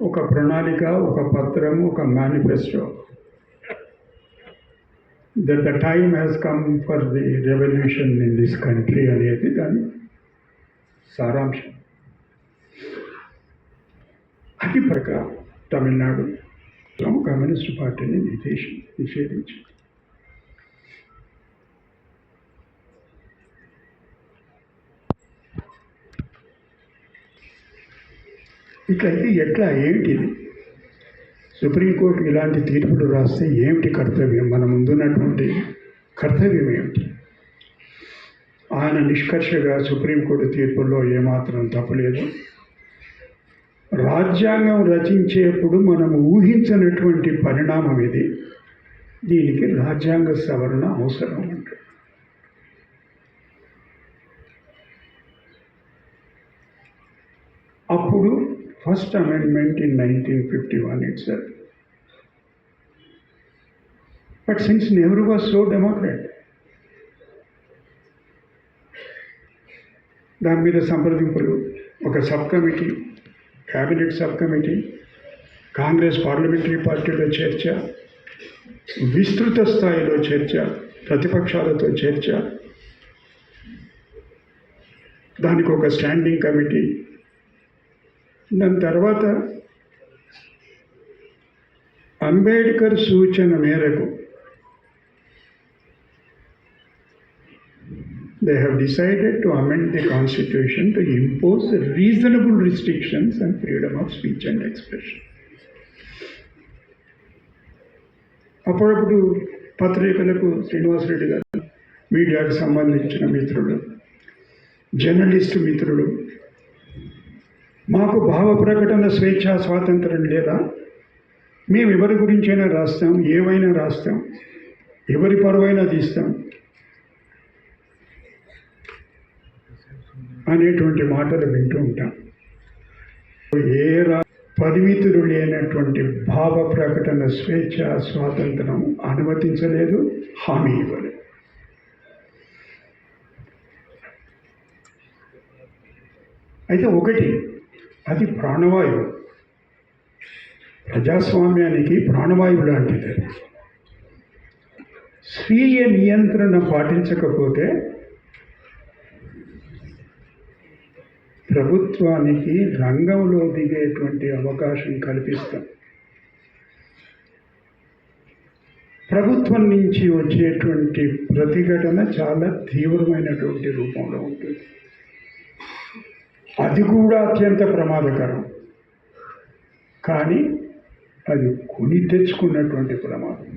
ఒక ప్రణాళిక ఒక పత్రం ఒక manifesto that the time has come for the revolution in this country అనేది దాని సారాంశం. అది ప్రకారం తమిళనాడు కమ్యూనిస్ట్ పార్టీని నిషేధించింది. ఇట్లయితే ఎట్లా ఏమిటి ఇది? సుప్రీంకోర్టు ఇలాంటి తీర్పులు రాస్తే ఏమిటి కర్తవ్యం? మన ముందున్నటువంటి కర్తవ్యం ఏమిటి? ఆయన నిష్కర్షగా సుప్రీంకోర్టు తీర్పుల్లో ఏమాత్రం తప్పలేదు. రాజ్యాంగం రచించేప్పుడు మనం ఊహించినటువంటి పరిణామం ఇది. దీనికి రాజ్యాంగ సవరణ అవసరం ఉంటుంది అప్పుడు first amendment in nineteen fifty one it sir but since Nehru was so democrat దాని మీద సంప్రదింపులు ఒక sub committee cabinet sub committee Congress parliamentary పార్టీలో చర్చ విస్తృత స్థాయిలో చర్చ ప్రతిపక్షాలతో చర్చ దానికి ఒక స్టాండింగ్ కమిటీ దాని తర్వాత అంబేద్కర్ సూచన మేరకు they have decided to amend the constitution to impose reasonable restrictions and freedom of speech and expression అప్పుడప్పుడు పత్రికలకు శ్రీనివాసరెడ్డి గారు మీడియాకు సంబంధించిన మిత్రులు జర్నలిస్టు మిత్రులు మాకు భావ ప్రకటన స్వేచ్ఛా స్వాతంత్రం లేదా? మేము ఎవరి గురించైనా రాస్తాం ఏవైనా రాస్తాం ఎవరి పరువైనా తీస్తాం అనేటువంటి మాటలు వింటూ ఉంటాం. ఏ రా పరిమితులు లేనటువంటి భావ ప్రకటన స్వేచ్ఛ స్వాతంత్రం అనుమతించలేదు హామీ ఇవ్వలేదు. అయితే ఒకటి అది ప్రాణవాయువు. ప్రజాస్వామ్యానికి ప్రాణవాయువు లాంటిది స్వీయ నియంత్రణ పాటించకపోతే ప్రభుత్వానికి రంగంలో దిగేటువంటి అవకాశం కల్పిస్తాం. ప్రభుత్వం నుంచి వచ్చేటువంటి ప్రతిఘటన చాలా తీవ్రమైనటువంటి రూపం. అది కూడా అత్యంత ప్రమాదకరం. కానీ అది కొని తెచ్చుకున్నటువంటి ప్రమాదం.